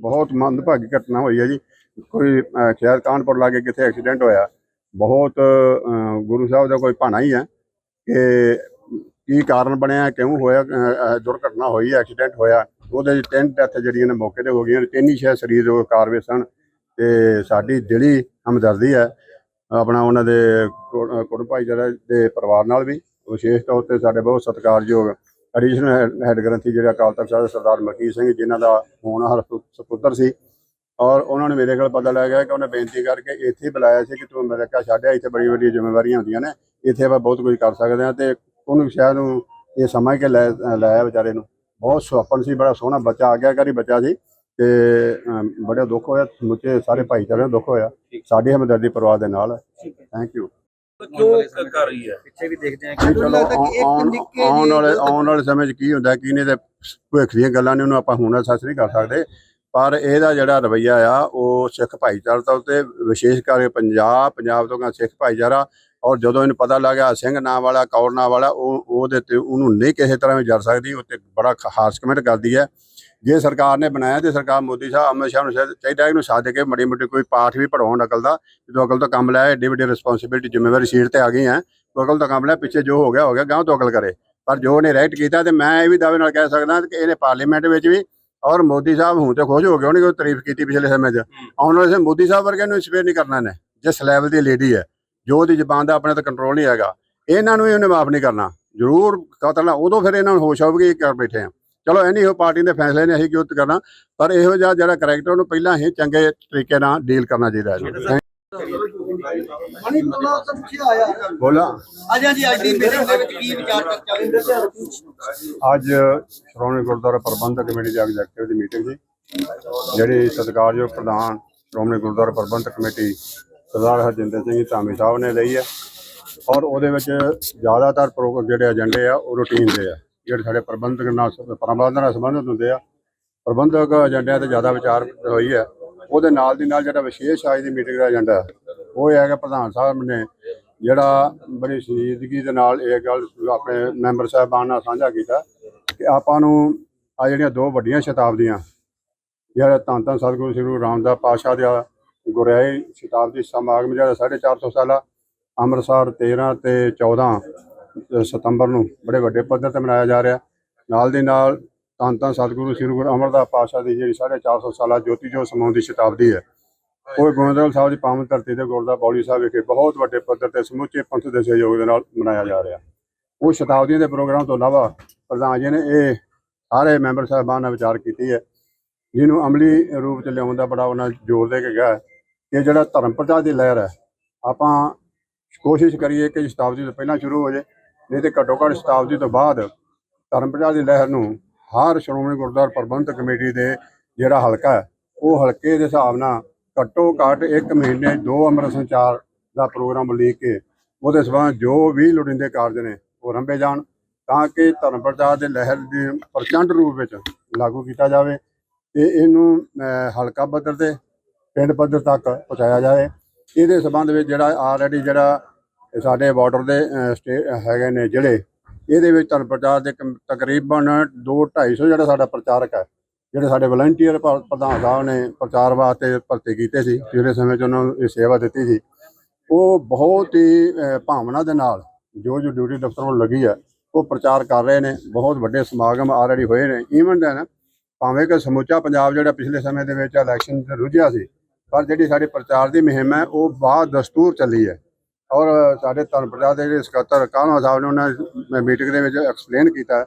ਬਹੁਤ ਮੰਦਭਾਗੀ ਘਟਨਾ ਹੋਈ ਹੈ ਜੀ। ਕੋਈ ਸ਼ਹਿਰ ਸ਼ਾਇਦ ਕਾਨਪੁਰ ਲਾਗੇ ਕਿਤੇ ਐਕਸੀਡੈਂਟ ਹੋਇਆ। ਬਹੁਤ ਗੁਰੂ ਸਾਹਿਬ ਦਾ ਕੋਈ ਭਾਣਾ ਹੀ ਹੈ ਕਿ ਕੀ ਕਾਰਨ ਬਣਿਆ, ਕਿਉਂ ਹੋਇਆ ਦੁਰਘਟਨਾ ਹੋਈ ਐਕਸੀਡੈਂਟ ਹੋਇਆ। ਉਹਦੇ 'ਚ ਤਿੰਨ ਡੈਥ ਜਿਹੜੀਆਂ ਨੇ ਮੌਕੇ ਤੇ ਹੋ ਗਈਆਂ ਨੇ। ਤਿੰਨ ਹੀ ਸ਼ਾਇਦ ਸਰੀਰ ਉਹ ਕਾਰਵੇ ਸਨ। ਤੇ ਸਾਡੀ ਦਿਲੀ ਹਮਦਰਦੀ ਹੈ। ਆਪਣਾ ਉਹਨਾਂ ਦੇ ਕੁ- ਕੁੜਮ ਭਾਈਚਾਰੇ ਦੇ ਪਰਿਵਾਰ ਨਾਲ ਵੀ। ਵਿਸ਼ੇਸ਼ ਤੌਰ ਤੇ ਸਾਡੇ ਬਹੁਤ ਸਤਿਕਾਰਯੋਗ ਐਡੀਸ਼ਨਲ ਹੈੱਡ ਗ੍ਰੰਥੀ ਜਿਹੜਾ ਅਕਾਲ ਤਖਤ ਸਾਹਿਬ ਦੇ ਸਰਦਾਰ ਮਲਕੀਤ ਸਿੰਘ ਜਿਨ੍ਹਾਂ ਦਾ ਹੋਣਹਾਰ ਸੁ- ਸੁਪੁੱਤਰ ਸੀ। ਔਰ ਉਹਨਾਂ ਨੇ ਮੇਰੇ ਕੋਲ ਪਤਾ ਲੱਗਿਆ ਕਿ ਉਹਨੇ ਬੇਨਤੀ ਕਰਕੇ ਇੱਥੇ ਬੁਲਾਇਆ ਸੀ ਕਿ ਤੂੰ ਅਮਰੀਕਾ ਛੱਡਿਆ ਇੱਥੇ ਬੜੀ ਵੱਡੀ ਜ਼ਿੰਮੇਵਾਰੀਆਂ ਹੁੰਦੀਆਂ ਨੇ। ਇੱਥੇ ਆਪਾਂ ਬਹੁਤ ਕੁਝ ਕਰ ਸਕਦੇ ਹਾਂ ਤੇ ਉਹਨੂੰ ਸ਼ਾਇਦ ਨੂੰ ਇਹ ਸਮਝ ਕੇ ਲੈ ਲਾਇਆ ਵਿਚਾਰੇ ਨੂੰ। ਬਹੁਤ ਸੁਹੱਪਣ ਸੀ ਬੜਾ ਸੋਹਣਾ ਬੱਚਾ ਆਗਿਆਕਾਰੀ ਬੱਚਾ ਸੀ ਤੇ ਬੜਾ ਦੁੱਖ ਹੋਇਆ ਸਮੁੱਚੇ ਸਾਰੇ ਭਾਈਚਾਰੇ ਨੂੰ ਦੁੱਖ ਹੋਇਆ। ਸਾਡੀ ਹਮਦਰਦੀ ਪਰਿਵਾਰ ਦੇ ਨਾਲ ਥੈਂਕ ਯੂ ਕਿਉਂ ਕਰ ਰਹੀ ਹੈ? ਪਿੱਛੇ ਵੀ ਦੇਖਦੇ ਆ ਨਹੀਂ ਚਲੋ ਆਉਣ ਵਾਲੇ ਆਉਣ ਵਾਲੇ ਸਮੇਂ 'ਚ ਕੀ ਹੁੰਦਾ ਕੀ ਨਹੀਂ ਤੇ ਭਵਿੱਖ ਦੀਆਂ ਗੱਲਾਂ ਨੇ ਉਹਨੂੰ ਆਪਾਂ ਹੁਣ ਸੱਚ ਨਹੀਂ ਕਰ ਸਕਦੇ। ਪਰ ਇਹਦਾ ਜਿਹੜਾ ਰਵਈਆ ਆ ਉਹ ਸਿੱਖ ਭਾਈਚਾਰਾ ਤੋਂ ਤੇ ਵਿਸ਼ੇਸ਼ ਕਰਕੇ ਪੰਜਾਬ ਪੰਜਾਬ ਤੋਂ ਸਿੱਖ ਭਾਈਚਾਰਾ ਔਰ ਜਦੋਂ ਇਹਨੂੰ ਪਤਾ ਲੱਗਾ ਸਿੰਘ ਨਾਂ ਵਾਲਾ ਕੌਰ ਨਾਂ ਵਾਲਾ ਉਹ ਉਹਦੇ ਤੇ ਉਹਨੂੰ ਨਹੀਂ ਕਿਸੇ ਤਰ੍ਹਾਂ ਵੀ ਜਰ ਸਕਦੀ ਉਹ ਤੇ ਬੜਾ ਹਾਰਸ਼ ਕਮੈਂਟ ਕਰਦੀ ਹੈ। ਜੇ ਸਰਕਾਰ ਨੇ ਬਣਾਇਆ ਤੇ ਸਰਕਾਰ ਮੋਦੀ ਸਾਹਿਬ ਅਮਿਤ ਸ਼ਾਹ ਨੂੰ ਚਾਹੀਦਾ ਇਹਨੂੰ ਸਾਧ ਕੇ ਮੜੀ ਮੋਟੀ ਕੋਈ ਪਾਠ ਵੀ ਪੜਾਉਣ ਅਕਲ ਦਾ ਜਦੋਂ ਅਕਲ ਤੋਂ ਕੰਮ ਲਿਆ ਏਡੀ ਵੱਡੀ ਰਿਸਪੌਂਸਿਬਿਲਟੀ ਜ਼ਿੰਮੇਵਾਰੀ ਸੀਟ ਤੇ ਆ ਗਈ ਹੈ ਤੋ ਅਕਲ ਤਾਂ ਕੰਮ ਲਿਆ ਪਿੱਛੇ ਜੋ ਹੋ ਗਿਆ ਹੋ ਗਿਆ ਗਾਂਹ ਤੋਂ ਅਕਲ ਕਰੇ। ਪਰ ਜੋ ਉਹਨੇ ਰਾਈਟ ਕੀਤਾ ਤੇ ਮੈਂ ਇਹ ਵੀ ਦਾਅਵੇ ਨਾਲ ਕਹਿ ਸਕਦਾ ਕਿ ਇਹਨੇ ਪਾਰਲੀਮੈਂਟ ਵਿੱਚ ਵੀ ਔਰ ਮੋਦੀ ਸਾਹਿਬ ਹੁਣ ਤੇ ਖੁਸ਼ ਹੋ ਗਏ ਉਹਨੇ ਕੋਈ ਤਾਰੀਫ ਕੀਤੀ ਪਿਛਲੇ ਸਮੇਂ 'ਚ। ਆਉਣ ਵਾਲੇ ਸਮੇਂ ਮੋਦੀ ਸਾਹਿਬ ਵਰਗੇ ਨੂੰ ਇੰਸਪਾਇਰ ਨਹੀਂ ਕਰਨਾ ਨੇ ਜਿਸ ਲੈਵਲ ਦੀ ਲੇਡੀ ਹੈ। ਜੋ ਉਹਦੀ ਜ਼ਬਾਨ ਦਾ ਆਪਣੇ ਤੇ ਕੰਟਰੋਲ ਨਹੀਂ ਹੈਗਾ ਇਹਨਾਂ ਨੂੰ ਵੀ ਉਹਨੇ ਮਾਫ ਨਹੀਂ ਕਰਨਾ। ਜ਼ਰੂਰ ਕਤਲ ਉਦੋਂ ਫਿਰ ਇਹਨਾਂ ਨੂੰ ਹੋਸ਼ ਆਊਗੀ ਕਿ ਕਰ ਬੈਠੇ ਆ। ਚਲੋ ਐਨੀ ਹੋ ਪਾਰਟੀ ਦੇ ਫੈਸਲੇ ਨੇ ਅਸੀਂ ਕਿਉਂ ਕਰਨਾ? ਪਰ ਇਹੋ ਜਿਹਾ ਜਿਹੜਾ ਕਰੈਕਟਰ ਉਹਨੂੰ ਪਹਿਲਾਂ ਹੀ ਚੰਗੇ ਤਰੀਕੇ ਨਾਲ ਡੀਲ ਕਰਨਾ ਚਾਹੀਦਾ ਹੈ। ਜੀ ਮਣੀ ਤੋਂ ਤਾਂ ਪਿੱਛੇ ਆਇਆ ਬੋਲਾ। ਅੱਜ ਹਾਂਜੀ ਅੱਜ ਦੀ ਮੀਟਿੰਗ ਦੇ ਵਿੱਚ ਕੀ ਵਿਚਾਰ ਚਰਚਾ ਹੋਈ ਅੱਜ ਸ਼੍ਰੋਮਣੀ ਗੁਰਦੁਆਰਾ ਪ੍ਰਬੰਧਕ ਕਮੇਟੀ ਦੀ ਐਗਜ਼ੈਕਟਿਵ ਦੀ ਮੀਟਿੰਗ ਸੀ ਜਿਹੜੀ ਸਤਿਕਾਰਯੋਗ ਪ੍ਰਧਾਨ ਸ਼੍ਰੋਮਣੀ ਗੁਰਦੁਆਰਾ ਪ੍ਰਬੰਧਕ ਕਮੇਟੀ ਸਰਦਾਰ ਹਰਜਿੰਦਰ ਸਿੰਘ ਧਾਮੀ ਸਾਹਿਬ ਨੇ ਲਈ ਹੈ। ਔਰ ਉਹਦੇ ਵਿੱਚ ਜ਼ਿਆਦਾਤਰ ਪ੍ਰੋਗਰਾਮ ਜਿਹੜੇ ਏਜੰਡੇ ਆ, ਉਹ ਰੂਟੀਨ ਦੇ ਆ। ਜਿਹੜੇ ਸਾਡੇ ਪ੍ਰਬੰਧਕ ਨਾਲ ਸ- ਪ੍ਰਬੰਧਨ ਨਾਲ ਸੰਬੰਧਿਤ ਹੁੰਦੇ ਆ। ਪ੍ਰਬੰਧਕ ਏਜੰਡਿਆਂ ਤੇ ਜ਼ਿਆਦਾ ਵਿਚਾਰ ਹੋਈ ਹੈ। ਉਹਦੇ ਨਾਲ ਦੀ ਨਾਲ ਜਿਹੜਾ ਵਿਸ਼ੇਸ਼ ਅੱਜ ਦੀ ਮੀਟਿੰਗ ਦਾ ਏਜੰਡਾ ਉਹ ਇਹ ਹੈ ਕਿ ਪ੍ਰਧਾਨ ਸਾਹਿਬ ਨੇ ਜਿਹੜਾ ਬੜੀ ਸੰਜੀਦਗੀ ਦੇ ਨਾਲ ਇਹ ਗੱਲ ਆਪਣੇ ਮੈਂਬਰ ਸਾਹਿਬਾਨ ਨਾਲ ਸਾਂਝਾ ਕੀਤਾ ਕਿ ਆਪਾਂ ਨੂੰ ਆ ਜਿਹੜੀਆਂ ਦੋ ਵੱਡੀਆਂ ਸ਼ਤਾਬਦੀਆਂ, ਜਿਹੜਾ ਧੰਨ ਧੰਨ ਸਤਿਗੁਰੂ ਸ੍ਰੀ ਰਾਮਦਾਸ ਪਾਤਸ਼ਾਹ ਦਾ ਗੁਰਿਆਈ ਸ਼ਤਾਬਦੀ ਸਮਾਗਮ ਜਿਹੜਾ 450 ਸਾਲਾ ਅੰਮ੍ਰਿਤਸਰ 13 ਤੇ 14 ਸਤੰਬਰ ਨੂੰ ਬੜੇ ਵੱਡੇ ਪੱਧਰ ਤੇ ਮਨਾਇਆ ਜਾ ਰਿਹਾ। ਨਾਲ ਦੀ ਨਾਲ ਧੰਨ ਧੰਨ ਸਤਿਗੁਰੂ ਸ੍ਰੀ ਗੁਰੂ ਅਮਰਦਾਸ ਪਾਤਸ਼ਾਹ ਦੀ ਜਿਹੜੀ 450 ਸਾਲਾ ਜੋਤੀ ਜੋਤ ਸਮਾਉਣ ਦੀ ਸ਼ਤਾਬਦੀ ਹੈ। ਉਹ ਗੋਬਿੰਦਵਾਲ ਸਾਹਿਬ ਦੀ ਪਾਵਨ ਧਰਤੀ ਤੇ ਗੁਰਦਾ ਬੌਲੀ ਸਾਹਿਬ ਵਿਖੇ ਬਹੁਤ ਵੱਡੇ ਪੱਧਰ ਤੇ ਸਮੁੱਚੇ ਪੰਥ ਦੇ ਸਹਿਯੋਗ ਦੇ ਨਾਲ ਮਨਾਇਆ ਜਾ ਰਿਹਾ। ਉਹ ਸ਼ਤਾਬਦੀਆਂ ਦੇ ਪ੍ਰੋਗਰਾਮ ਤੋਂ ਇਲਾਵਾ ਪ੍ਰਧਾਨ ਜੀ ਨੇ ਇਹ ਸਾਰੇ ਮੈਂਬਰ ਸਾਹਿਬਾਨ ਨਾਲ ਵਿਚਾਰ ਕੀਤੀ ਹੈ। ਜਿਹਨੂੰ ਅਮਲੀ ਰੂਪ ਚ ਲਿਆਉਣ ਦਾ ਬੜਾ ਉਹਨਾਂ ਜ਼ੋਰ ਦੇ ਕੇ ਗਿਆ ਹੈ ਜਿਹੜਾ ਧਰਮ ਪ੍ਰਚਾਰ ਦੀ ਲਹਿਰ ਹੈ, ਆਪਾਂ ਕੋਸ਼ਿਸ਼ ਕਰੀਏ ਕਿ ਸ਼ਤਾਬਦੀ ਤੋਂ ਪਹਿਲਾਂ ਸ਼ੁਰੂ ਹੋ ਜਾਏ ਨਹੀਂ ਤੇ ਘੱਟੋ ਘੱਟ ਸ਼ਤਾਬਦੀ ਤੋਂ ਬਾਅਦ ਧਰਮ ਪ੍ਰਚਾਰ ਦੀ ਲਹਿਰ ਨੂੰ ਹਰ ਸ਼੍ਰੋਮਣੀ ਗੁਰਦੁਆਰਾ ਪ੍ਰਬੰਧਕ ਕਮੇਟੀ ਦੇ ਜਿਹੜਾ ਹਲਕਾ ਹੈ, ਉਹ ਹਲਕੇ ਦੇ ਹਿਸਾਬ ਨਾਲ ਘੱਟੋ ਘੱਟ ਇੱਕ ਮਹੀਨੇ ਦੋ ਅੰਮ੍ਰਿਤ ਸੰਚਾਰ ਦਾ ਪ੍ਰੋਗਰਾਮ ਲੈ ਕੇ ਉਹਦੇ ਸਬੰਧ ਜੋ ਵੀ ਲੋੜੀਂਦੇ ਕਾਰਜ ਨੇ, ਉਹ ਰੰਭੇ ਜਾਣ ਤਾਂ ਕਿ ਧਰਮ ਪ੍ਰਚਾਰ ਦੇ ਲਹਿਰ ਦੇ ਪ੍ਰਚੰਡ ਰੂਪ ਵਿੱਚ ਲਾਗੂ ਕੀਤਾ ਜਾਵੇ ਤੇ ਇਹਨੂੰ ਹਲਕਾ ਪੱਧਰ ਤੇ ਪਿੰਡ ਪੱਧਰ ਤੱਕ ਪਹੁੰਚਾਇਆ ਜਾਵੇ। ਇਹਦੇ ਸਬੰਧ ਵਿੱਚ ਜਿਹੜਾ ਆਲਰੇਡੀ ਜਿਹੜਾ ਸਾਡੇ ਬਾਰਡਰ ਦੇ ਅਹ, ਸਟੇ ਹੈਗੇ ਨੇ ਜਿਹੜੇ ਇਹਦੇ ਵਿੱਚ ਧਰਮ ਪ੍ਰਚਾਰ ਦੇ ਕਮ- ਤਕਰੀਬਨ 2 250 ਜਿਹੜਾ ਸਾਡਾ ਪ੍ਰਚਾਰਕ ਹੈ ਜਿਹੜੇ ਸਾਡੇ ਵਲੰਟੀਅਰ ਪ੍ਰਧਾਨ ਸਾਹਿਬ ਨੇ ਪ੍ਰਚਾਰ ਵਾਸਤੇ ਭਰਤੀ ਕੀਤੇ ਸੀ ਪਿਛਲੇ ਸਮੇਂ 'ਚ ਉਹਨਾਂ ਨੂੰ ਇਹ ਸੇਵਾ ਦਿੱਤੀ ਸੀ। ਉਹ ਬਹੁਤ ਹੀ ਭਾਵਨਾ ਦੇ ਨਾਲ ਜੋ ਜੋ ਡਿਊਟੀ ਦਫ਼ਤਰ ਨੂੰ ਲੱਗੀ ਹੈ ਉਹ ਪ੍ਰਚਾਰ ਕਰ ਰਹੇ ਨੇ। ਬਹੁਤ ਵੱਡੇ ਸਮਾਗਮ ਆਲਰੇਡੀ ਹੋਏ ਨੇ। ਈਵਨ ਦੈਨ ਭਾਵੇਂ ਕਿ ਸਮੁੱਚਾ ਪੰਜਾਬ ਜਿਹੜਾ ਪਿਛਲੇ ਸਮੇਂ ਦੇ ਵਿੱਚ ਇਲੈਕਸ਼ਨ 'ਚ ਰੁੱਝਿਆ ਸੀ ਪਰ ਜਿਹੜੀ ਸਾਡੇ ਪ੍ਰਚਾਰ ਦੀ ਮੁਹਿੰਮ ਹੈ, ਉਹ ਬਾਅਦ ਦਸਤੂਰ ਚੱਲੀ ਹੈ। ਔਰ ਸਾਡੇ ਧਰਮ ਪ੍ਰਚਾਰ ਦੇ ਜਿਹੜੇ ਸਕੱਤਰ ਕਾਹਨ ਸਾਹਿਬ ਨੇ ਉਹਨਾਂ ਮੀਟਿੰਗ ਦੇ ਵਿੱਚ ਐਕਸਪਲੇਨ ਕੀਤਾ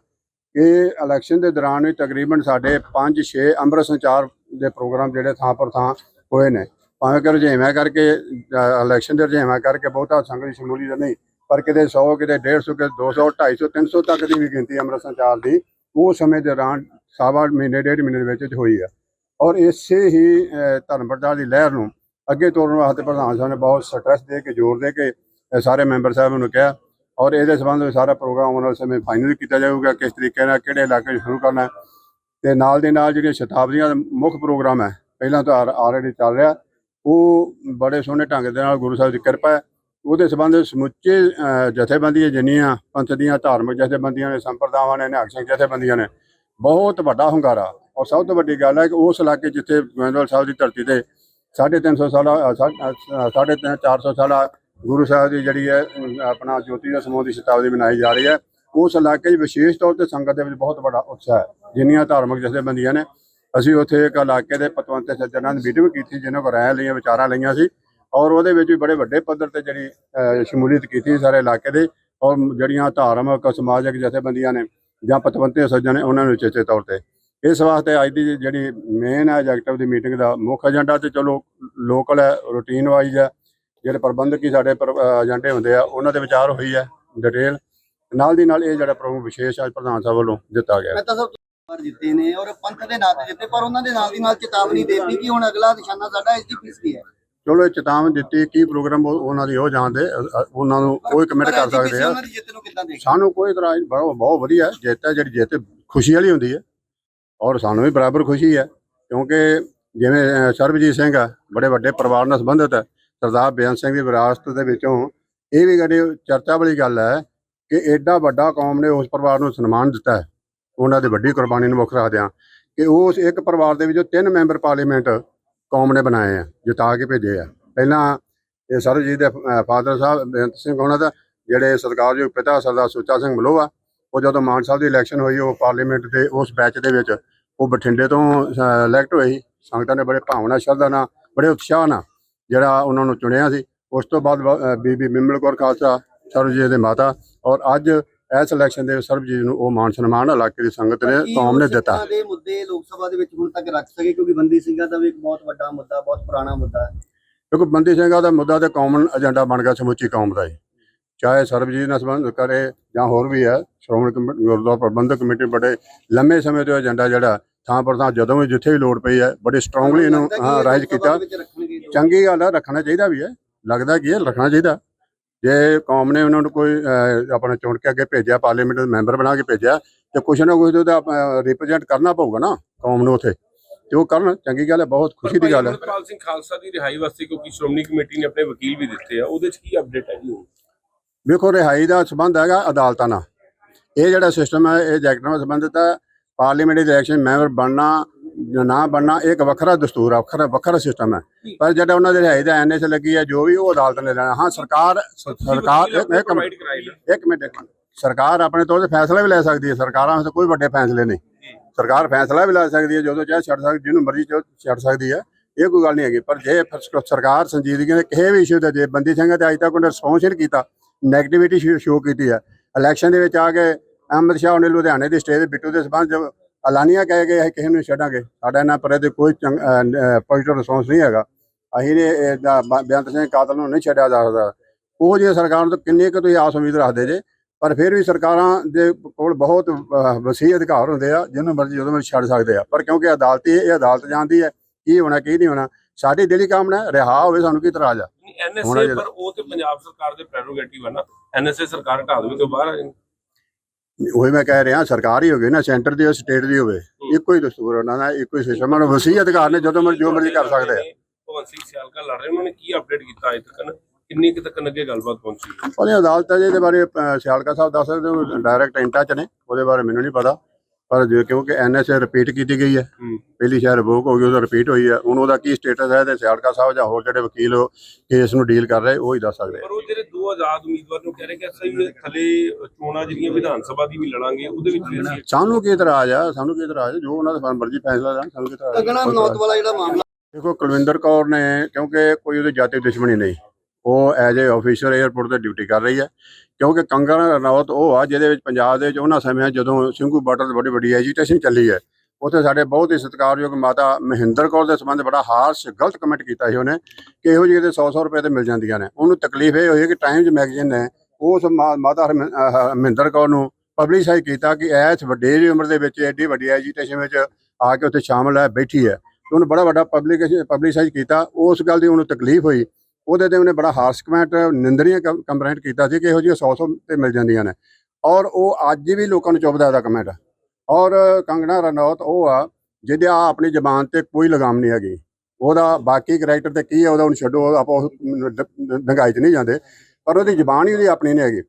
ਕਿ ਇਲੈਕਸ਼ਨ ਦੇ ਦੌਰਾਨ ਵੀ ਤਕਰੀਬਨ ਸਾਡੇ 5-6 ਅੰਮ੍ਰਿਤ ਸੰਚਾਰ ਦੇ ਪ੍ਰੋਗਰਾਮ ਜਿਹੜੇ ਥਾਂ ਪਰ ਥਾਂ ਹੋਏ ਨੇ। ਭਾਵੇਂ ਕਿ ਰੁਝੇਵਾਂ ਕਰਕੇ ਇਲੈਕਸ਼ਨ ਦੇ ਰੁਝੇਵਾਂ ਕਰਕੇ ਬਹੁਤਾ ਸੰਗਤ ਸ਼ਮੂਲੀ ਸ਼ਮੂਲੀਅਤ ਨਹੀਂ, ਪਰ ਕਿਤੇ 100 ਕਿਤੇ 150 ਕਿਤੇ 200 250 300 ਤੱਕ ਦੀ ਵੀ ਗਿਣਤੀ ਅੰਮ੍ਰਿਤ ਸੰਚਾਰ ਦੀ ਉਹ ਸਮੇਂ ਦੌਰਾਨ ਸਾਵਾ ਮਹੀਨੇ, ਡੇਢ ਮਹੀਨੇ ਦੇ ਵਿੱਚ ਹੋਈ ਆ। ਔਰ ਇਸੇ ਹੀ ਅਹ, ਧਰਮ ਪ੍ਰਚਾਰ ਦੀ ਲਹਿਰ ਨੂੰ ਅੱਗੇ ਤੋਰਨ ਵਾਸਤੇ ਪ੍ਰਧਾਨ ਸਾਹਿਬ ਨੇ ਬਹੁਤ ਸਟ੍ਰੈਸ ਦੇ ਕੇ ਜ਼ੋਰ ਦੇ ਕੇ ਸਾਰੇ ਮੈਂਬਰ ਸਾਹਿਬ ਨੂੰ ਕਿਹਾ ਔਰ ਇਹਦੇ ਸੰਬੰਧ ਵਿੱਚ ਸਾਰਾ ਪ੍ਰੋਗਰਾਮ ਉਹਨਾਂ ਸਮੇਂ ਫਾਈਨਲ ਕੀਤਾ ਜਾਊਗਾ ਕਿਸ ਤਰੀਕੇ ਨਾਲ ਕਿਹੜੇ ਇਲਾਕੇ 'ਚ ਸ਼ੁਰੂ ਕਰਨਾ ਹੈ। ਤੇ ਨਾਲ ਦੇ ਨਾਲ ਜਿਹੜੀਆਂ ਸ਼ਤਾਬਦੀਆਂ ਦਾ ਮੁੱਖ ਪ੍ਰੋਗਰਾਮ ਹੈ ਪਹਿਲਾਂ ਤਾਂ ਆਲਰੇਡੀ ਚੱਲ ਰਿਹਾ ਉਹ ਬੜੇ ਸੋਹਣੇ ਢੰਗ ਦੇ ਨਾਲ ਗੁਰੂ ਸਾਹਿਬ ਦੀ ਕਿਰਪਾ ਹੈ। ਉਹਦੇ ਸੰਬੰਧ ਵਿੱਚ ਸਮੁੱਚੇ ਜਥੇਬੰਦੀਆਂ ਜਿੰਨੀਆਂ ਪੰਥ ਦੀਆਂ ਧਾਰਮਿਕ ਜਥੇਬੰਦੀਆਂ ਨੇ ਸੰਪਰਦਾਵਾਂ ਨੇ ਨਿਹੰਗ ਸਿੰਘ ਜਥੇਬੰਦੀਆਂ ਨੇ ਬਹੁਤ ਵੱਡਾ ਹੁੰਗਾਰਾ। ਔਰ ਸਭ ਤੋਂ ਵੱਡੀ ਗੱਲ ਹੈ ਕਿ ਉਸ ਇਲਾਕੇ ਜਿੱਥੇ ਗੋਇੰਦਵਾਲ ਸਾਹਿਬ ਦੀ ਧਰਤੀ ਤੇ 350 ਸਾਲਾ ਅ, ਸਾ- ਸਾਢੇ ਤਿੰਨ 400 ਸਾਲਾ ਗੁਰੂ ਸਾਹਿਬ ਦੀ ਜਿਹੜੀ ਹੈ ਆਪਣਾ ਜੋਤੀ ਦਾ ਸਮੂਹ ਦੀ ਸ਼ਤਾਬਦੀ ਮਨਾਈ ਜਾ ਰਹੀ ਹੈ। ਉਸ ਇਲਾਕੇ 'ਚ ਵਿਸ਼ੇਸ਼ ਤੌਰ ਤੇ ਸੰਗਤ ਦੇ ਵਿੱਚ ਬਹੁਤ ਵੱਡਾ ਉਤਸ਼ਾਹ ਹੈ। ਜਿੰਨੀਆਂ ਧਾਰਮਿਕ ਜਥੇਬੰਦੀਆਂ ਨੇ ਅਸੀਂ ਉੱਥੇ ਇੱਕ ਇਲਾਕੇ ਦੇ ਪਤਵੰਤੇ ਸੱਜਣਾਂ ਦੀ ਮੀਟਿੰਗ ਕੀਤੀ ਜਿਹਨਾਂ ਕੋਲ ਰਾਇ ਲਈਆਂ ਵਿਚਾਰਾਂ ਲਈਆਂ ਸੀ। ਔਰ ਉਹਦੇ ਵਿੱਚ ਵੀ ਬੜੇ ਵੱਡੇ ਪੱਧਰ ਤੇ ਜਿਹੜੀ ਸ਼ਮੂਲੀਅਤ ਕੀਤੀ ਸਾਰੇ ਇਲਾਕੇ ਦੇ। ਔਰ ਜਿਹੜੀਆਂ ਧਾਰਮਿਕ ਸਮਾਜਿਕ ਜਥੇਬੰਦੀਆਂ ਨੇ ਜਾਂ ਪਤਵੰਤੇ ਸੱਜਣ ਨੇ ਉਹਨਾਂ ਨੂੰ ਉਚੇਚੇ ਤੌਰ ਤੇ। ਇਸ ਵਾਸਤੇ ਅੱਜ ਦੀ ਜਿਹੜੀ ਮੇਨ ਐਜੈਕਟਿਵ ਦੀ ਮੀਟਿੰਗ ਦਾ ਮੁੱਖ ਏਜੰਡਾ ਤੇ ਚਲੋ ਲੋਕਲ ਹੈ ਰੂਟੀਨ ਵਾਈਜ਼ ਹੈ। ਜਿਹੜੇ ਪ੍ਰਬੰਧਕ ਸਾਡੇ ਏਜੰਡੇ ਹੁੰਦੇ ਆ, ਉਹਨਾਂ ਦੇ ਵਿਚਾਰ ਹੋਈ ਹੈ ਡਿਟੇਲ ਨਾਲ ਦੀ ਨਾਲ ਇਹ ਜਿਹੜਾ ਪ੍ਰੋਗਰਾਮ ਵਿਸ਼ੇਸ਼ ਅੱਜ ਪ੍ਰਧਾਨ ਸਾਹਿਬ ਵੱਲੋਂ ਦਿੱਤਾ ਗਿਆ। ਮਹਿਤਾ ਸਾਹਿਬ ਪਰ ਜਿੱਤੇ ਨੇ ਔਰ ਪੰਥ ਦੇ ਨਾਂ ਤੇ ਜਿੱਤੇ, ਪਰ ਉਹਨਾਂ ਦੇ ਨਾਲ ਦੀ ਨਾਲ ਚੇਤਾਵਨੀ ਦੇ ਕਿ ਹੁਣ ਅਗਲਾ ਨਿਸ਼ਾਨਾ ਸਾਡਾ ਐਸਜੀਪੀਸੀ ਦੀ ਹੈ। ਚਲੋ ਇਹ ਚੇਤਾਵਨੀ ਦਿੱਤੀ ਕੀ ਪ੍ਰੋਗਰਾਮ ਉਹ- ਉਹਨਾਂ ਦੀ ਉਹ ਜਾਣਦੇ ਉਹਨਾਂ ਨੂੰ ਕੋਈ ਕਮੈਂਟ ਕਰ ਸਕਦੇ ਆ। ਜਿੱਤ ਨੂੰ ਕਿੱਦਾਂ ਸਾਨੂੰ ਕੋਈ ਇਤਰਾਜ਼ ਨਹੀਂ, ਬਹੁਤ ਬਹੁਤ ਵਧੀਆ ਜਿੱਤ ਹੈ ਜਿਹੜੀ ਜਿੱਤ ਖੁਸ਼ੀ ਵਾਲੀ ਹੁੰਦੀ ਹੈ। ਔਰ ਸਾਨੂੰ ਵੀ ਬਰਾਬਰ ਖੁਸ਼ੀ ਹੈ ਕਿਉਂਕਿ ਜਿਵੇਂ ਸਰਬਜੀਤ ਸਿੰਘ ਆ ਬੜੇ ਵੱਡੇ ਪਰਿਵਾਰ ਨਾਲ ਸੰਬੰਧਿਤ ਹੈ। ਸਰਦਾਰ ਬੇਅੰਤ ਸਿੰਘ ਦੀ ਵਿਰਾਸਤ ਦੇ ਵਿੱਚੋਂ ਇਹ ਵੀ ਕਦੇ ਚਰਚਾ ਵਾਲੀ ਗੱਲ ਹੈ ਕਿ ਐਡਾ ਵੱਡਾ ਕੌਮ ਨੇ ਉਸ ਪਰਿਵਾਰ ਨੂੰ ਸਨਮਾਨ ਦਿੱਤਾ ਹੈ। ਉਹਨਾਂ ਦੀ ਵੱਡੀ ਕੁਰਬਾਨੀ ਨੂੰ ਮੁੱਖ ਰੱਖਦਿਆਂ। ਕਿ ਉਸ ਇੱਕ ਪਰਿਵਾਰ ਦੇ ਵਿੱਚੋਂ ਤਿੰਨ ਮੈਂਬਰ ਪਾਰਲੀਮੈਂਟ ਕੌਮ ਨੇ ਬਣਾਏ ਆ ਜਿਤਾ ਕੇ ਭੇਜੇ ਆ। ਪਹਿਲਾਂ ਇਹ ਸਰਬਜੀਤ ਦੇ ਫਾਦਰ ਸਾਹਿਬ ਬੇਅੰਤ ਸਿੰਘ ਉਹਨਾਂ ਦਾ ਜਿਹੜੇ ਸਤਿਕਾਰਯੋਗ ਪਿਤਾ ਸਰਦਾਰ ਸੁੱਚਾ ਸਿੰਘ ਮਲੋਆ ਉਹ ਜਦੋਂ ਮਾਨ ਸਾਹਿਬ ਦੀ ਇਲੈਕਸ਼ਨ ਹੋਈ ਉਹ ਪਾਰਲੀਮੈਂਟ ਦੇ ਉਸ ਬੈਚ ਦੇ ਵਿੱਚ ਉਹ ਬਠਿੰਡੇ ਤੋਂ ਇਲੈਕਟ ਹੋਏ ਸੀ। ਸੰਗਤਾਂ ਨੇ ਬੜੇ ਭਾਵਨਾ ਸ਼ਰਧਾ ਨਾਲ ਬੜੇ ਉਤਸ਼ਾਹ ਨਾਲ ਜਿਹੜਾ ਉਹਨਾਂ ਨੂੰ ਚੁਣਿਆ ਸੀ। ਉਸ ਤੋਂ ਬਾਅਦ ਅ, ਬੀਬੀ ਬਿਮਲ ਕੌਰ ਖਾਲਸਾ ਸਰਬਜੀਤ ਦੇ ਮਾਤਾ ਔਰ ਅੱਜ ਇਸ ਇਲੈਕਸ਼ਨ ਦੇ ਸਰਬਜੀਤ ਨੂੰ ਉਹ ਮਾਨ ਸਨਮਾਨ ਇਲਾਕੇ ਦੀ ਸੰਗਤ ਨੇ ਕੌਮ ਨੇ ਦਿੱਤਾ। ਦੇ ਮੁੱਦੇ ਲੋਕ ਸਭਾ ਦੇ ਵਿੱਚ ਹੁਣ ਤੱਕ ਰੱਖ ਸਕੇ? ਕਿਉਂਕਿ ਬੰਦੀ ਸਿੰਘਾਂ ਦਾ ਵੀ ਇੱਕ ਬਹੁਤ ਵੱਡਾ ਮੁੱਦਾ ਬਹੁਤ ਪੁਰਾਣਾ ਮੁੱਦਾ ਹੈ। ਕਿਉਂਕਿ ਬੰਦੀ ਸਿੰਘਾਂ ਦਾ ਮੁੱਦਾ ਤੇ ਕਾਮਨ ਏਜੰਡਾ ਬਣ ਗਿਆ ਸਮੁੱਚੀ ਕੌਮ ਦਾ ਹੀ। ਚਾਹੇ ਸਰਬਜੀਤ ਨਾਲ ਸੰਬੰਧ ਕਰੇ ਜਾਂ ਹੋਰ ਵੀ ਹੈ ਸ਼੍ਰੋਮਣੀ ਕਮੇਟੀ ਗੁਰਦੁਆਰਾ ਪ੍ਰਬੰਧਕ ਕਮੇਟੀ ਬੜੇ ਲੰਮੇ ਸਮੇਂ ਤੋਂ ਏਜੰਡਾ ਜਿਹੜਾ ਥਾਂ ਪਰ ਥਾਂ ਜਦੋਂ ਵੀ ਜਿੱਥੇ ਵੀ ਲੋੜ ਪਈ ਹੈ ਬੜੇ ਸਟਰੋਂਗਲੀ ਇਹਨੂੰ ਹਾਂ ਰਾਈਜ਼ ਕੀਤਾ। ਚੰਗੀ ਗੱਲ ਹੈ ਰੱਖਣਾ ਚਾਹੀਦਾ ਵੀ ਹੈ ਲੱਗਦਾ ਕੀ ਹੈ ਰੱਖਣਾ ਚਾਹੀਦਾ। ਜੇ ਕੌਮ ਨੇ ਉਹਨਾਂ ਨੂੰ ਕੋਈ ਅਹ, ਆਪਣਾ ਚੁਣ ਕੇ ਅੱਗੇ ਭੇਜਿਆ ਪਾਰਲੀਮੈਂਟ ਦੇ ਮੈਂਬਰ ਬਣਾ ਕੇ ਭੇਜਿਆ ਤੇ ਕੁਛ ਨਾ ਕੁਛ ਉਹਦਾ ਰਿਪਰੈਜ਼ੈਂਟ ਕਰਨਾ ਪਊਗਾ ਨਾ ਕੌਮ ਨੂੰ ਉੱਥੇ। ਤੇ ਉਹ ਕਰਨ ਚੰਗੀ ਗੱਲ ਹੈ ਬਹੁਤ ਖੁਸ਼ੀ ਦੀ ਗੱਲ ਹੈ। ਅਮਰਪਾਲ ਸਿੰਘ ਖਾਲਸਾ ਦੀ ਰਿਹਾਈ ਵਾਸਤੇ ਕਿਉਂਕਿ ਸ਼੍ਰੋਮਣੀ ਕਮੇਟੀ ਨੇ ਆਪਣੇ ਵਕੀਲ ਵੀ ਦਿੱਤੇ ਆ ਉਹਦੇ ਚ ਕੀ ਅਪਡੇਟ ਹੈ ਜੀ? ਹੁਣ? ਵੇਖੋ ਰਿਹਾਈ ਦਾ ਸਬੰਧ ਹੈਗਾ ਅਦਾਲਤਾਂ ਨਾਲ। ਇਹ ਜਿਹੜਾ ਸਿਸਟਮ ਹੈ ਇਹ ਜੈਕਟ ਨਾਲ ਸੰਬੰਧਿਤ ਹੈ। ਪਾਰਲੀਮੈਂਟ ਦੇ ਇਲੈਕਸ਼ਨ ਮੈਂਬਰ ਬਣਨਾ ਨਾ ਬਣਨਾ ਇੱਕ ਵੱਖਰਾ ਦਸਤੂਰ ਆ ਵੱਖਰਾ ਵੱਖਰਾ ਸਿਸਟਮ ਹੈ ਪਰ ਜਿਹੜਾ ਉਹਨਾਂ ਦੇ ਰਿਹਾਈ ਦਾ ਐਨਐਸ ਲੱਗੀ ਹੈ ਜੋ ਵੀ ਉਹ ਅਦਾਲਤ ਨੇ ਲੈਣਾ। ਹਾਂ ਸਰਕਾਰ ਸਰਕਾਰ ਇੱਕ ਮਿੰਟ। ਇੱਕ ਮਿੰਟ। ਸਰਕਾਰ ਆਪਣੇ ਤੌਰ ਤੇ ਫੈਸਲਾ ਵੀ ਲੈ ਸਕਦੀ ਹੈ ਸਰਕਾਰਾਂ ਵਾਸਤੇ ਕੋਈ ਵੱਡੇ ਫੈਸਲੇ ਨਹੀਂ। ਸਰਕਾਰ ਫੈਸਲਾ ਵੀ ਲੈ ਸਕਦੀ ਹੈ ਜਦੋਂ ਚਾਹੇ ਛੱਡ ਸਕਦੀ ਜਿਹਨੂੰ ਮਰਜ਼ੀ ਛੱਡ ਸਕਦੀ ਹੈ ਇਹ ਕੋਈ ਗੱਲ ਨਹੀਂ ਹੈਗੀ। ਪਰ ਜੇ ਸਰਕਾਰ ਸੰਜੀਦਗੀ ਨਾਲ ਕਿਸੇ ਵੀ ਇਸ਼ੂ ਤੇ ਜੇ ਬੰਦੀ ਸਿੰਘਾਂ ਤੇ ਅੱਜ ਤੱਕ ਉਹਨੇ ਰਿਸਪੌਂਸ ਨਹੀਂ ਕੀਤਾ ਨੈਗੇਟਿਵਿਟੀ ਸ਼ੋ ਕੀਤੀ ਹੈ ਇਲੈਕਸ਼ਨ ਦੇ ਵਿੱਚ ਆ ਕੇ ਅਹਿਮਦ ਸ਼ਾਹ ਨੇ ਲੁਧਿਆਣੇ ਦੀ ਸਟੇਜ ਬਿੱਟੂ ਦੇ ਸਬੰਧ ਐਲਾਨੀਆਂ ਕਹਿ ਗਏ ਅਸੀਂ ਕਿਸੇ ਨੂੰ ਛੱਡਾਂਗੇ। ਸਾਡਾ ਇਹਨਾਂ ਪਰੇ ਦੇ ਕੋਈ ਪੋਜ਼ਿਟਿਵ ਰਿਸਪੌਂਸ ਨਹੀਂ ਹੈਗਾ। ਅਸੀਂ ਨੇ ਬੇਅੰਤ ਸਿੰਘ ਕਾਤਲ ਨੂੰ ਨਹੀਂ ਛੱਡਿਆ ਜਾ ਸਕਦਾ। ਉਹ ਜੇ ਸਰਕਾਰ ਨੂੰ ਤਾਂ ਕਿੰਨੀ ਕੁ ਤੁਸੀਂ ਆਸ ਉਮੀਦ ਰੱਖਦੇ ਜੇ। ਪਰ ਫਿਰ ਵੀ ਸਰਕਾਰਾਂ ਦੇ ਕੋਲ ਬਹੁਤ ਵਸੀਹ ਅਧਿਕਾਰ ਹੁੰਦੇ ਆ ਜਿਹਨੂੰ ਮਰਜ਼ੀ ਜਦੋਂ ਮਰਜ਼ੀ ਛੱਡ ਸਕਦੇ ਆ। ਪਰ ਕਿਉਂਕਿ ਅਦਾਲਤੀ ਇਹ ਅਦਾਲਤ ਜਾਣਦੀ ਹੈ ਕੀ ਹੋਣਾ ਕੀ ਨਹੀਂ ਹੋਣਾ। ਸਾਡੀ ਦਿਲੀ ਕਾਮਨਾ ਰਿਹਾ ਹੋਵੇ ਸਾਨੂੰ ਕੀ ਇਤਰਾਜ਼ ਆ। ਐਨਐਸਏ। ਪਰ ਉਹ ਤੇ ਪੰਜਾਬ ਸਰਕਾਰ ਦੇ ਪ੍ਰੈਰੋਗੇਟਿਵ ਨਾ। ਐਨਐਸਏ ਸਰਕਾਰ ਢਾ ਦੇਵੇ ਤੋਂ ਬਾਹਰ ਆ ਜਾਣ। ਉਹੀ ਮੈਂ ਕਹਿ ਰਿਹਾ ਸਰਕਾਰ ਹੀ ਹੋਵੇ ਨਾ ਸੈਂਟਰ ਦੀ ਹੋਵੇ ਸਟੇਟ ਦੀ ਹੋਵੇ ਇੱਕੋ ਹੀ ਦਸਤੂਰ ਉਹਨਾਂ ਦਾ ਇੱਕੋ ਹੀ ਸਿਸਟਮ ਉਹਨਾਂ ਨੂੰ ਵਸੀਹ ਅਧਿਕਾਰ ਨੇ ਜਦੋਂ ਮਰਜ਼ੀ ਜੋ ਮਰਜ਼ੀ ਕਰ ਸਕਦੇ ਆ। ਭਗਵੰਤ ਸਿੰਘ ਸਿਆਲਕਾ ਲੜ ਰਹੇ ਉਹਨਾਂ ਨੇ ਕੀ ਅਪਡੇਟ ਕੀਤਾ ਅਜੇ ਤੱਕ ਕਿੰਨੀ ਕੁ ਤੱਕ ਅੱਗੇ ਗੱਲਬਾਤ ਪਹੁੰਚੀ? ਉਹਦੀ ਅਦਾਲਤ ਹੈ ਜੀ ਇਹਦੇ ਬਾਰੇ ਸਿਆਲਕਾ ਸਾਹਿਬ ਦੱਸ ਸਕਦੇ ਹੋ ਡਾਇਰੈਕਟ ਇੰਟਾ ਚ ਨੇ ਉਹਦੇ ਬਾਰੇ ਮੈਨੂੰ ਨਹੀਂ ਪਤਾ। ਪਰ ਜੇ ਕਿਉਂਕਿ ਐਨਐਸਏ ਰਿਪੀਟ ਕੀਤੀ ਗਈ ਹੈ। ਪਹਿਲੀ ਸ਼ਾਇਦ ਰਿਵੋਕ ਹੋ ਗਈ ਉਹਦਾ ਰਿਪੀਟ ਹੋਈ ਹੈ ਹੁਣ ਉਹਦਾ ਕੀ ਸਟੇਟਸ ਹੈ ਤੇ ਸਿਆਲਕਾ ਸਾਹਿਬ ਜਾਂ ਹੋਰ ਜਿਹੜੇ ਵਕੀਲ ਕੇਸ ਨੂੰ ਡੀਲ ਕਰ ਰਹੇ ਉਹ ਹੀ ਦੱਸ ਸਕਦੇ। ਪਰ ਉਹ ਜਿਹੜੇ ਦੋ ਆਜ਼ਾਦ ਉਮੀਦਵਾਰ ਨੂੰ ਕਹਿ ਰਹੇ ਕਿ ਅਸੀਂ ਥੱਲੇ ਚੋਣਾਂ ਜਿਹੜੀਆਂ ਵਿਧਾਨ ਸਭਾ ਦੀ ਵੀ ਲੜਾਂਗੇ ਉਹਦੇ ਵਿੱਚ ਸਾਨੂੰ ਕੀ ਇਤਰਾਜ਼ ਆ ਸਾਨੂੰ ਕੀ ਇਤਰਾਜ਼ ਆ? ਜੋ ਉਹਨਾਂ ਦਾ ਮਰਜ਼ੀ ਫੈਸਲਾ ਲੈਣ ਸਾਨੂੰ ਕੀ ਇਤਰਾਜ਼ ਆ? ਅਗਲਾ ਮਨੌਤ ਵਾਲਾ ਜਿਹੜਾ ਮਾਮਲਾ ਦੇਖੋ ਕੁਲਵਿੰਦਰ ਕੌਰ ਨੇ ਕਿਉਂਕਿ ਕੋਈ ਉਹਦੀ ਜਾਤੀ ਦੁਸ਼ਮਣੀ ਨਹੀਂ ਉਹ ਐਜ਼ ਏ ਆਫੀਸਰ 에ਅਰਪੋਰਟ ਤੇ ਡਿਊਟੀ ਕਰ ਰਹੀ ਹੈ। ਕਿਉਂਕਿ ਕੰਗਨ ਰਣੌਤ ਉਹ ਆ ਜਿਹਦੇ ਵਿੱਚ ਪੰਜਾਬ ਦੇ ਵਿੱਚ ਉਹਨਾਂ ਸਮਿਆਂ ਜਦੋਂ ਸਿੰਘੂ ਬਾਰਡਰ ਤੇ ਬੜੀ ਵੱਡੀ ਐਜੀਟੇਸ਼ਨ ਚੱਲੀ ਹੈ, ਉੱਥੇ ਸਾਡੇ ਬਹੁਤ ਹੀ ਸਤਿਕਾਰਯੋਗ ਮਾਤਾ ਮਹਿੰਦਰ ਕੌਰ ਦੇ ਸੰਬੰਧ ਬੜਾ ਹਾਰਸ਼ ਗਲਤ ਕਮੈਂਟ ਕੀਤਾ ਸੀ ਉਹਨੇ ਕਿ ਇਹੋ ਜਿਹੇ ਦੇ 100-100 ਰੁਪਏ ਤੇ ਮਿਲ ਜਾਂਦੀਆਂ ਨੇ। ਉਹਨੂੰ ਤਕਲੀਫ ਇਹ ਹੋਈ ਕਿ ਟਾਈਮਜ਼ ਮੈਗਜ਼ੀਨ ਨੇ ਉਸ ਮਾ- ਮਾਤਾ ਹਰਮਿੰ- ਮਹਿੰਦਰ ਕੌਰ ਨੂੰ ਪਬਲਿਸਾਈਜ਼ ਕੀਤਾ ਕਿ ਐਸ ਵੱਡੇਰੀ ਉਮਰ ਦੇ ਵਿੱਚ ਐਡੀ ਵੱਡੀ ਐਜੀਟੇਸ਼ਨ ਵਿੱਚ ਆ ਕੇ ਉੱਥੇ ਸ਼ਾਮਲ ਹੈ, ਬੈਠੀ ਹੈ। ਉਹਨੂੰ ਬੜਾ ਵੱਡਾ ਪਬਲਿਕੇਸ਼ਨ ਪਬਲਿਸਾਈਜ਼ ਕੀਤਾ। ਉਸ ਗੱਲ ਦੀ ਉਹਨੂੰ ਤਕਲੀਫ ਹੋਈ। ਉਹਦੇ ਤੇ ਉਹਨੇ ਬੜਾ ਹਾਰਸ਼ ਕਮੈਂਟ ਨਿੰਦਰੀਆਂ ਕੰਪਲੇਂਟ ਕੀਤਾ ਸੀ ਕਿ ਇਹੋ ਜਿਹੀਆਂ 100 100 ਤੇ ਮਿਲ ਜਾਂਦੀਆਂ ਨੇ। ਔਰ ਉਹ ਅੱਜ ਵੀ ਲੋਕਾਂ ਨੂੰ ਚੁੱਭਦਾ ਇਹਦਾ ਕਮੈਂਟ। ਔਰ ਕੰਗਣਾ ਰਣੌਤ ਉਹ ਆ, ਜਿਹਦੇ ਆ ਆਪਣੀ ਜ਼ਬਾਨ ਤੇ ਕੋਈ ਲਗਾਮ ਨਹੀਂ ਹੈਗੀ। ਉਹਦਾ ਬਾਕੀ ਕਰੈਕਟਰ ਤੇ ਕੀ ਹੈ ਉਹਦਾ ਹੁਣ ਛੱਡੋ ਆਪਾਂ ਉਸ ਡੰਗਾਈ 'ਚ ਨਹੀਂ ਜਾਂਦੇ। ਪਰ ਉਹਦੀ ਜ਼ਬਾਨ ਹੀ ਉਹਦੀ ਆਪਣੀ ਨਹੀਂ ਹੈਗੀ।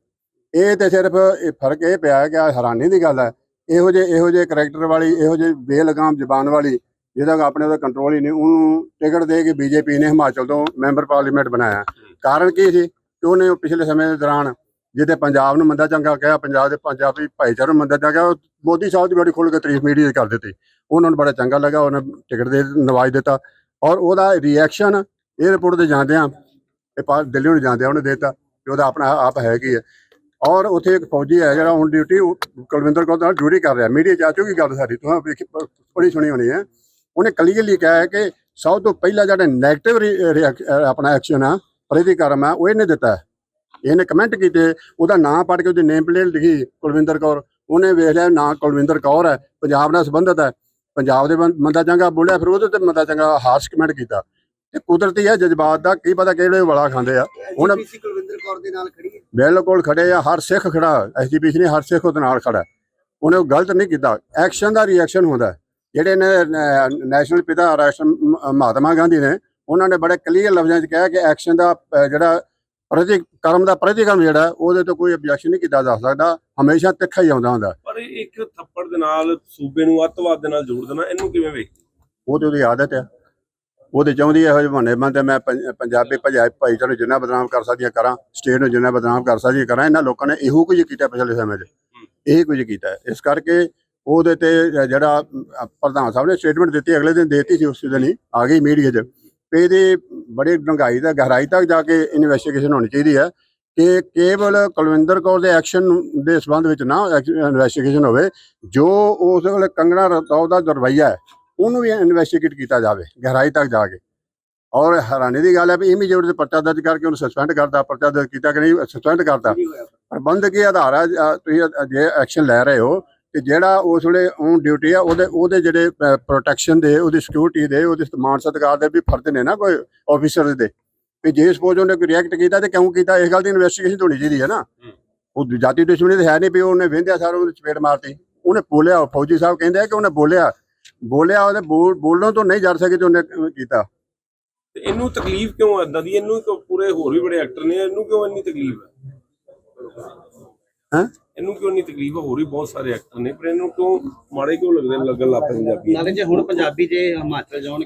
ਇਹ ਤੇ ਸਿਰਫ ਇਹ ਫ਼ਰਕ ਇਹ ਪਿਆ ਕਿ ਹੈਰਾਨੀ ਦੀ ਗੱਲ ਹੈ। ਇਹੋ ਜਿਹੇ ਇਹੋ ਜਿਹੇ ਕਰੈਕਟਰ ਵਾਲੀ, ਇਹੋ ਜਿਹੇ ਬੇਲਗਾਮ ਜ਼ਬਾਨ ਵਾਲੀ ਜਿਹਦਾ ਆਪਣੇ ਉਹਦਾ ਕੰਟਰੋਲ ਹੀ ਨਹੀਂ, ਉਹਨੂੰ ਟਿਕਟ ਦੇ ਕੇ ਬੀਜੇਪੀ ਨੇ ਹਿਮਾਚਲ ਤੋਂ ਮੈਂਬਰ ਪਾਰਲੀਮੈਂਟ ਬਣਾਇਆ। ਕਾਰਨ ਕੀ ਸੀ ਕਿ ਉਹਨੇ ਪਿਛਲੇ ਸਮੇਂ ਦੇ ਦੌਰਾਨ ਜਿੱਤੇ ਪੰਜਾਬ ਨੂੰ ਮੰਦਾ ਚੰਗਾ ਕਿਹਾ, ਪੰਜਾਬ ਦੇ ਪੰਜਾਬੀ ਭਾਈਚਾਰੇ ਨੂੰ ਮੰਦਾ ਚੰਗਾ ਉਹ ਮੋਦੀ ਸਾਹਿਬ ਦੀ ਬੜੀ ਖੁੱਲ੍ਹ ਕੇ ਤਾਰੀਫ ਮੀਡੀਆ 'ਚ ਕਰ ਦਿੱਤੀ। ਉਹਨਾਂ ਨੂੰ ਬੜਾ ਚੰਗਾ ਲੱਗਾ, ਉਹਨਾਂ ਟਿਕਟ ਦੇ ਨਵਾਜ ਦਿੱਤਾ ਔਰ ਉਹਦਾ ਰਿਐਕਸ਼ਨ 에ਅਰਪੋਰਟ ਤੇ ਜਾਂਦਿਆਂ, ਇਹ ਪਾ ਦਿੱਲੀ ਨੂੰ ਜਾਂਦਿਆਂ ਉਹਨੇ ਦਿੱਤਾ ਕਿ ਉਹਦਾ ਆਪਣਾ ਆਪ ਹੈ ਕੀ ਹੈ। ਔਰ ਉੱਥੇ ਇੱਕ ਫੌਜੀ ਹੈ ਜਿਹੜਾ ਹੁਣ ਡਿਊਟੀ ਕੁਲਵਿੰਦਰ ਕੌਰ ਨਾਲ ਡਿਊਟੀ ਕਰ ਰਿਹਾ। ਮੀਡੀਆ ਚ ਚੁੱਕੀ ਗੱਲ ਸਾਡੀ ਤੁਹਾਨੂੰ ਵੇਖੀ ਬੜੀ ਸੁਣੀ ਹੋਣੀ ਹੈ। ਉਹਨੇ ਕਲੀਅਰਲੀ ਕਿਹਾ ਹੈ ਕਿ ਸਭ ਤੋਂ ਪਹਿਲਾ ਜਿਹੜਾ 네ਗੇਟਿਵ ਆਪਣਾ ਐਕਸ਼ਨ ਆ ਪ੍ਰਤੀਕਰਮ ਆ ਉਹ ਇਹਨੇ ਦਿੱਤਾ। ਇਹਨੇ ਕਮੈਂਟ ਕੀਤੇ ਉਹਦਾ ਨਾਂ ਪੜ੍ਹ ਕੇ ਉਹਦੀ ਨੇਮ ਪਲੇਟ ਲਿਖੀ ਕੁਲਵਿੰਦਰ ਕੌਰ ਉਹਨੇ ਵੇਖ ਲਿਆ ਨਾਂ ਕੁਲਵਿੰਦਰ ਕੌਰ ਹੈ ਪੰਜਾਬ ਨਾਲ ਸੰਬੰਧਿਤ ਹੈ ਪੰਜਾਬ ਦੇ ਬੰ- ਮੰਦਾ ਚੰਗਾ ਬੋਲਿਆ ਫਿਰ ਉਹਦੇ ਤੇ ਮੰਦਾ ਚੰਗਾ ਹਾਰਸ਼ ਕਮੈਂਟ ਕੀਤਾ ਤੇ ਕੁਦਰਤੀ ਹੈ ਜਜ਼ਬਾਤ ਦਾ ਕੀ ਪਤਾ ਕਿਹੜੇ ਵਾਲਾ ਖਾਂਦੇ ਆ ਹੁਣ- ਕੁਲਵਿੰਦਰ ਕੌਰ ਦੇ ਨਾਲ ਖੜੀ ਹੈ ਬਿਲਕੁਲ ਖੜੇ ਆ ਹਰ ਸਿੱਖ ਖੜਾ ਐਸਜੀਪੀਸੀ ਨੇ ਹਰ ਸਿੱਖ ਉਹਦੇ ਨਾਲ ਖੜਾ। ਉਹਨੇ ਉਹ ਗਲਤ ਨਹੀਂ ਕੀਤਾ ਐਕਸ਼ਨ ਦਾ ਰਿਐਕਸ਼ਨ ਹੁੰਦਾ। ਜਿਹੜੇ ਨੇ ਨੈਸ਼ਨਲ ਪਿਤਾ ਰਾਸ਼ਟਰ ਮਹਾਤਮਾ ਗਾਂਧੀ ਨੇ ਉਹਨਾਂ ਨੇ ਬੜੇ ਕਲੀਅਰ ਲਫ਼ਜ਼ਾਂ 'ਚ ਕਿਹਾ ਕਿ ਐਕਸ਼ਨ ਦਾ ਜਿਹੜਾ ਪ੍ਰਤੀ ਕਰਮ ਦਾ ਪ੍ਰਤੀਕਰਮ ਜਿਹੜਾ ਉਹਦੇ ਤੋਂ ਕੋਈ objection ਨਹੀਂ ਕੀਤਾ ਜਾ ਸਕਦਾ ਹਮੇਸ਼ਾ ਤਿੱਖਾ ਹੀ ਆਉਂਦਾ ਹੁੰਦਾ। ਪਰ ਇੱਕ ਥੱਪੜ ਦੇ ਨਾਲ ਸੂਬੇ ਨੂੰ ਅੱਤਵਾਦ ਦੇ ਨਾਲ ਜੋੜ ਦੇਣਾ ਇਹਨੂੰ ਕਿਵੇਂ ਵੇਖ? ਉਹ ਤੇ ਉਹਦੀ ਆਦਤ ਹੈ ਉਹਦੇ ਚਾਹੁੰਦੀ ਇਹੋ ਜਿਹੇ ਬਹਾਨੇ ਬੰਦੇ ਮੈਂ ਪੰਜ- ਪੰਜਾਬੀ ਭਾਈ ਭਾਈਚਾਰੇ ਨੂੰ ਜਿੰਨਾ ਬਦਨਾਮ ਕਰ ਸਕਦੀ ਹਾਂ ਕਰਾਂ ਸਟੇਟ ਨੂੰ ਜਿੰਨਾ ਬਦਨਾਮ ਕਰ ਸਕਦੀ ਹਾਂ ਕਰਾਂ ਇਹਨਾਂ ਲੋਕਾਂ ਨੇ ਇਹੋ ਕੁਝ ਕੀਤਾ ਪਿਛਲੇ ਸਮੇਂ 'ਚ। ਇਹ ਕੁਝ ਕੀਤਾ। ਇਸ ਕਰਕੇ ਉਹਦੇ ਤੇ ਜਿਹੜਾ ਪ੍ਰਧਾਨ ਸਾਹਿਬ ਨੇ ਸਟੇਟਮੈਂਟ ਦਿੱਤੀ ਅਗਲੇ ਦਿਨ ਦੇਤੀ ਸੀ ਉਸ ਦਿਨ ਹੀ ਆ ਗਈ ਮੀਡੀਆ 'ਚ। ਵੀ ਇਹਦੀ ਬੜੀ ਡੂੰਘਾਈ ਦਾ ਗਹਿਰਾਈ ਤੱਕ ਜਾ ਕੇ ਇਨਵੈਸਟੀਗੇਸ਼ਨ ਹੋਣੀ ਚਾਹੀਦੀ ਹੈ ਕਿ ਕੇਵਲ ਕੁਲਵਿੰਦਰ ਕੌਰ ਦੇ ਐਕਸ਼ਨ ਦੇ ਸੰਬੰਧ ਵਿੱਚ ਨਾ ਇਨਵੈਸਟੀਗੇਸ਼ਨ ਹੋਵੇ ਜੋ ਉਸ ਵੇਲੇ ਕੰਗਣਾ ਰਤੌਰ ਦਾ ਰਵੱਈਆ ਹੈ ਉਹਨੂੰ ਵੀ ਇਨਵੈਸਟੀਗੇਟ ਕੀਤਾ ਜਾਵੇ ਗਹਿਰਾਈ ਤੱਕ ਜਾ ਕੇ। ਔਰ ਹੈਰਾਨੀ ਦੀ ਗੱਲ ਹੈ ਵੀ ਇਮੀਡੀਏਟ ਤੇ ਪਰਚਾ ਦਰਜ ਕਰਕੇ ਉਹਨੂੰ ਸਸਪੈਂਡ ਕਰਤਾ ਪਰਚਾ ਦਰਜ ਕੀਤਾ ਕਿ ਨਹੀਂ ਸਸਪੈਂਡ ਕਰਤਾ। ਨਹੀਂ ਹੋਇਆ। ਪ੍ਰਬੰਧਕੀ ਆਧਾਰ ਅ, ਤੁਸੀਂ ਜੇ ਐਕਸ਼ਨ ਲੈ ਰਹੇ ਹੋ ਕਿ ਜਿਹੜਾ ਉਸ ਵੇਲੇ ਔਨ ਡਿਊਟੀ ਆ ਉਹਦੇ ਉਹਦੇ ਜਿਹੜੇ ਪ੍ਰੋਟੈਕਸ਼ਨ ਦੇ ਉਹਦੀ ਸਿਕਿਉਰਿਟੀ ਦੇ ਉਹਦੇ ਸਮਾਨ ਸਤਿਕਾਰ ਦੇ ਵੀ ਫਰਜ਼ ਨੇ ਨਾ ਕੋਈ ਆਫੀਸਰ ਦੇ। ਵੀ ਜੇ ਸਪੋਜ਼ ਉਹਨੇ ਕੋਈ ਰਿਐਕਟ ਕੀਤਾ ਤੇ ਕਿਉਂ ਕੀਤਾ ਇਸ ਗੱਲ ਦੀ ਇਨਵੈਸਟੀਗੇਸ਼ਨ ਹੋਣੀ ਚਾਹੀਦੀ ਹੈ ਨਾ। ਉਹ ਜਾਤੀ ਦੁਸ਼ਮਣੀ ਤੇ ਹੈ ਨਹੀਂ ਵੀ ਉਹਨੇ ਵਿੰਦਿਆ ਸਾਰ ਉਹਨੇ ਚਪੇੜ ਮਾਰਤੀ। ਉਹਨੇ ਬੋਲਿਆ ਫੌਜੀ ਸਾਹਿਬ ਕਹਿੰਦੇ ਆ ਕਿ ਉਹਨੇ ਬੋਲਿਆ ਬੋਲਿਆ ਉਹਦੇ ਬੋਲ- ਬੋਲਣ ਤੋਂ ਨਹੀਂ ਜਰ ਸਕੇ ਤੇ ਉਹਨੇ ਕੀਤਾ। ਤੇ ਇਹਨੂੰ ਤਕਲੀਫ ਕਿਉਂ ਏਦਾਂ ਦੀ ਇਹਨੂੰ ਪੂਰੇ ਹੋਰ ਵੀ ਬੜੇ ਐਕਟਰ ਨੇ ਇਹਨੂੰ ਕਿਉਂ ਇੰਨੀ ਤਕਲੀਫ ਹੈ ਹੈਂ? ਇਹਨੂੰ ਕਿਉਂ ਇੰਨੀ ਤਕਲੀਫ? ਹੈ ਹੋਰ ਵੀ ਬਹੁਤ ਸਾਰੇ ਐਕਟਰ ਨੇ, ਪਰ ਇਹਨੂੰ ਕਿਉਂ ਮਾੜੇ ਕਿਉਂ ਲੱਗਦੇ ਨੇ ਲੱਗਣ ਲੱਗ ਪਏ ਪੰਜਾਬੀ ਨਾਲੇ ਜੇ ਹੁਣ ਪੰਜਾਬੀ ਜੇ ਹਿਮਾਚਲ ਜਾਣ